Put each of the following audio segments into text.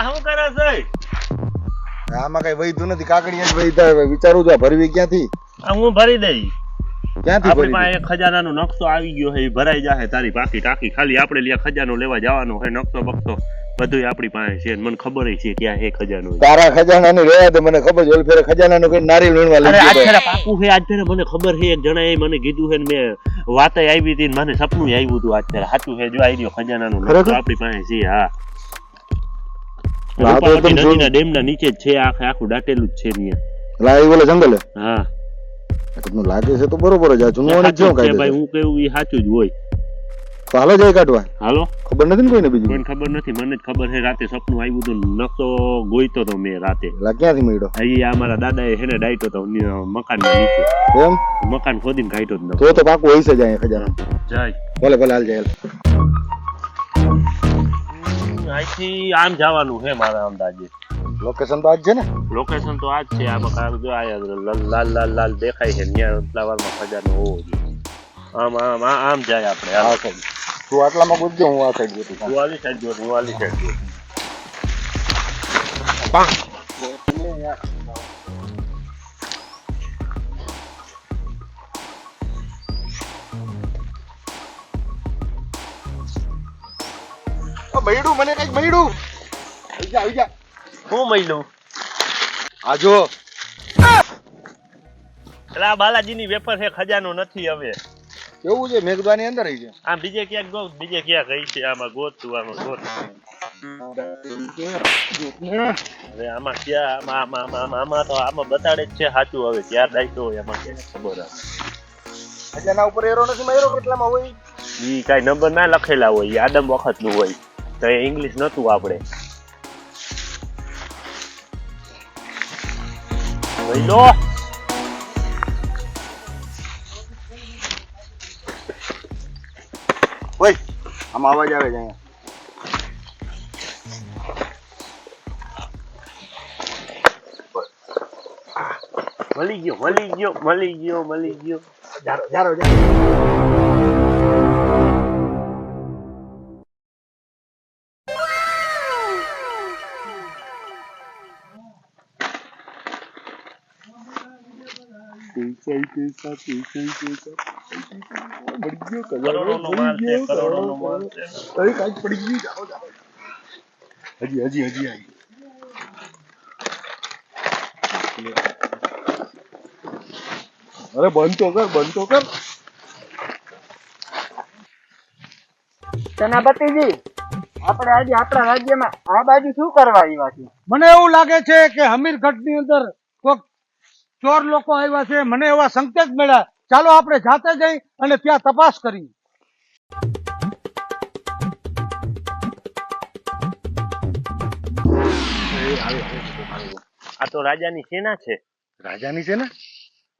આ શું કરે છે? આમાં કઈ વૈધું નથી. કાકડી જ વિચારું છું ભરવી ક્યાંથી? આ હું ભરી દઈ ક્યાંથી ભરી પાસે ખજાનાનો નકશો આવી ગયો છે એ ભરાઈ જાહે તારી પાકી ટાંકી. ખાલી આપણે લ્યા ખજાનો લેવા જવાનો છે નકશો બકશો. બધું આપણી પાસે છે મને ખબર છે ક્યાં હે ખજાનો. તારા ખજાના ની રહ્યા તો મને ખબર છે. ઓલી ફેરે ખજાના નું કઈ નારિયેળ વીણવા લઈ અરે આજ પાકું છે આજ ફેરે મને ખબર છે. એક જણાએ મને કીધું છે ને મેં વાતે આવી હતી ને મને સપનું આવ્યું હતું આજ ફેરે. સાચું છે જો આવી રહ્યો ખજાનાનો નકશો આપણી પાસે છે હા. ડેમના નીચે જ છે આખે આખું દાટેલું જ છે ત્યાં. લાઈ બોલે જંગલે? હા. તમને લાગે છે તો બરોબર જ આ જૂનવાણી સાચું ક્યાં જ છે કાઢે ભાઈ હું કેવું એ સાચું જ હોય. તો હાલો જાય કાઢવા. હાલો? ખબર નથી ને કોઈને બીજું? કોઈને ખબર નથી મને જ ખબર છે રાતે સપનું આવ્યું હતું નકશો ગોઈતો તો મેં રાતે. ક્યાંથી મળ્યો? અહીં આ મારા દાદાએ હેને ડાયટો તો મકાન નીચે એમ મકાન ખોદીને કાઢ્યો જ તો તો પાકું હોય છે જાય ખજાના જાય. ભલે ભલે હાલ જાય અહીંથી આમ જવાનું છે મારા અંદાજે. લોકેશન તો આજ છે ને? લોકેશન તો આજ છે આમાં મકાન જો આ લાલ લાલ લાલ દેખાય છે ત્યાં ફ્લાવરમાં ખજાનો હોવો જોઈએ. આમ આમ આ- આમ જાય આપણે આ સાઈડ તું આટલામાં પૂછજો હું આ સાઈડ જોતી તું આલી સાઈડ જોતી હું આલી સાઈડ જો મયડું મને કંઈક મયડું આવી જા આવી જા. હું એટલે બાલાજીની વેફર છે ખજાનો નથી હવે. કેવું છે મેઘદાની અંદર રહી છે? આમ બીજે ક્યાંક ગો બીજે ક્યાંક રહી છે આમાં ગોતું આમાં ગોત હવે આમાં ક્યાં આમાં આમાં આમાં તો આમાં બતાડે જ છે સાચું હવે ક્યાં દાયતો હોય એમાં કે ખબર એટલે એના ઉપર એરો નથી માર્યો કેટલામાં હોય? ઈ કાઈ નંબર ના લખેલા હોય આદમ વખતનું હોય. તો એ ઇંગ્લિશ નહોતું આપણે લો. ઓય આમાં અવાજ આવે છે અહીંયા. મળી ગયો મળી ગયો મળી ગયો મળી ગયો. જારો જારો જારો. અરે કાંઈક બંધ તો કર બંધ તો કર સેનાપતિજી, આપણે આજે આપણા રાજ્યમાં આ બાજુ શું કરવા આવ્યા છે મને એવું લાગે છે કે હમીરગઢની અંદર કોઈક ચોર લોકો આવ્યા છે મને એવા સંકેત મળ્યા. ચાલો આપણે જાતે જઈ અને ત્યાં તપાસ કરી. આ તો રાજાની સેના છે. રાજાની સેના?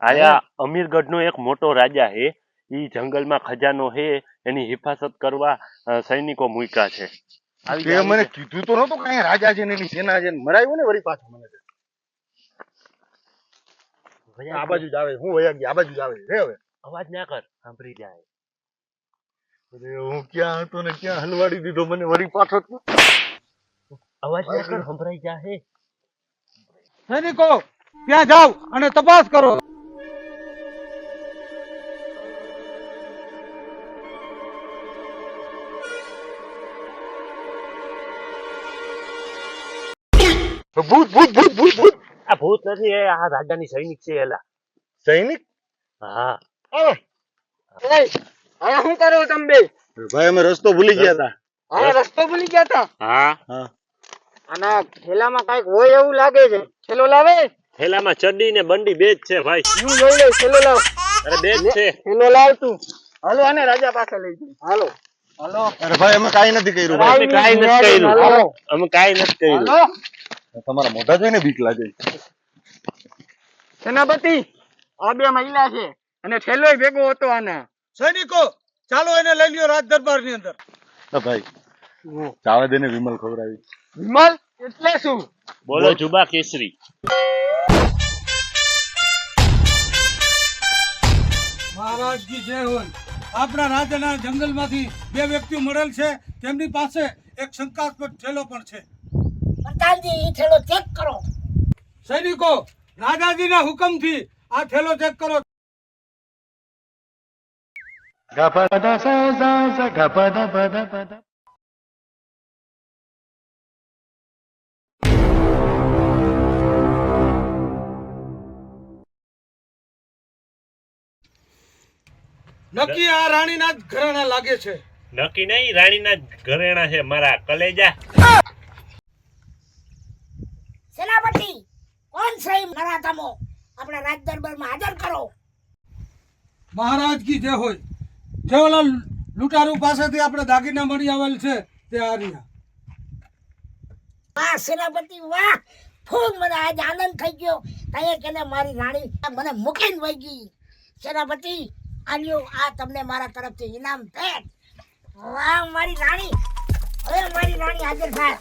આયા અમીરગઢ નો એક મોટો રાજા હે ઈ જંગલમાં ખજાનો હે એની હિફાજત કરવા સૈનિકો મૂક્યા છે. મને કીધું તો નતું કઈ રાજા છે ને એની સેના છે ને મરાયું ને વળી પાછું મને આ બાજુ જ આવે હું વયા ગયા આ બાજુ જ આવે રે હવે? અવાજ ના કર સાંભળી જાય અરે હું ક્યાં હતો ને ક્યાં હલવાડી દીધો મને વળી પાછો? અવાજ ના કર સંભળાઈ જાય સૈનિકો ત્યાં જાઓ અને તપાસ કરો. ભૂત ભૂત ભૂત ભૂત ભૂત. આ ભૂત નથી એ આ રાજાની સૈનિક છે એલા. સૈનિક? હા. એ એ, શું કરો તમે બે? ભાઈ અમે રસ્તો ભૂલી ગયા હતા હા રસ્તો? ભૂલી ગયા હતા હા. હા. આના થેલામાં કંઈક હોય એવું લાગે છે. થેલો લાવે? થેલામાં ચડ્ડી ને બંડી બે જ છે ભાઈ. હું જોઈ લઉં થેલો લાવ. અરે બે જ છે. થેલો લાવ તું. હાલો આને રાજા પાસે લઈ જઈ હાલો. હાલો અરે ભાઈ અમે કાઈ નથી કર્યું અમે ભાઈ કાંઈ નથી કર્યું. અમે કાંઈ નથી કર્યું. હાલો. તમારા મોઢા જોઈને બીક લાગે સેનાપતિ આ બે મહિલા છે અને છેલ્લો ભેગો હતો આના. સૈનિકો ચાલો એને લઈ લ્યો રાજ દરબારની અંદર ભાઈ ચાવે દે ને વિમલ ખવડાવી? વિમલ એટલે શું? બોલો જુબા કેસરી. મહારાજ કી જય હોય આપણા રાજ્યના જંગલમાંથી બે વ્યક્તિઓ મળેલ છે. તેમની પાસે એક શંકાસ્પદ થેલો પણ છે. પ્રધાનજી ઈ થેલો ચેક કરો. સૈનિકો રાજાજીના હુકમથી આ થેલો ચેક કરો. નક્કી આ રાણીના જ ઘરેણા લાગે છે. નક્કી નહીં રાણીના જ ઘરેણા છે મારા કલેજા. સેનાપતિ કોણ છે નરાતમો આપણા રાજ દરબારમાં હાજર કરો. મહારાજ કી જે હોય. જે ઓલા લૂંટારૂ પાસેથી આપણે દાગીના મળી આવેલ છે તે આર્યા. વાહ સેનાપતિ વાહ. ખૂબ મને આજ આનંદ થઈ ગયો. તઈએ કેને મારી રાણી મને મૂકીને વહી ગઈ. સેનાપતિ આલ્યો આ તમને મારા તરફથી ઇનામ ભેટ વાહ મારી રાણી. હવે મારી રાણી હાજર થાય.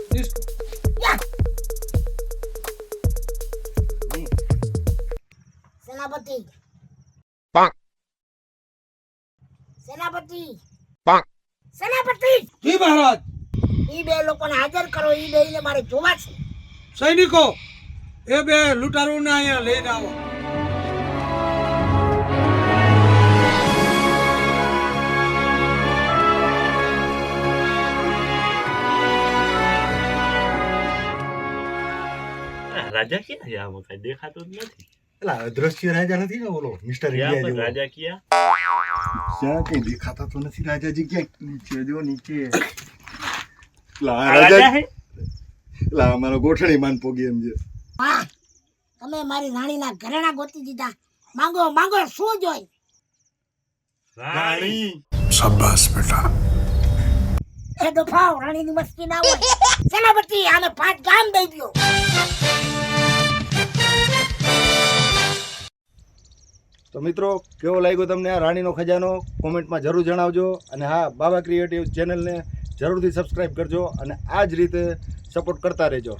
સેનાપતિ. સેનાપતિ. સેનાપતિ. જી મહારાજ. ઈ બે લોકોને હાજર કરો ઈ બેયને મારે જોવા છે. સૈનિકો એ બે લૂંટારૂને અહીંયા લઈને આવો. આ રાજા ક્યાં છે? આમાં કઈ દેખાતો જ નથી. એટલે અદ્રશ્ય રાજા નથી ને ઓલો મિસ્ટર ઇન્ડિયા જેવો? રાજા ક્યાં? ક્યાં કઈ દેખાતા તો નથી રાજાજી ક્યાંક નીચે જો નીચે. એટલે આ આ રાજા રાજા હે? એટલે આ ગોઠણી માન પોગી એમ છે. તમે મારી રાણીના ઘરેણા ગોતી દીધા. માંગો માંગો શું જોઈ? રાણી. એ દફાવ રાણીની મસ્તી ના હોય. સેનાપતિ આને પાંચ ગામ દઈ દ્યો. તો મિત્રો, કેવો લાગ્યો તમને આ રાણીનો ખજાનો? કોમેન્ટમાં જરૂર જણાવજો. અને હા, બાબા ક્રિએટિવ ચેનલને જરૂરથી સબસ્ક્રાઇબ કરજો અને આ જ રીતે સપોર્ટ કરતા રહેજો.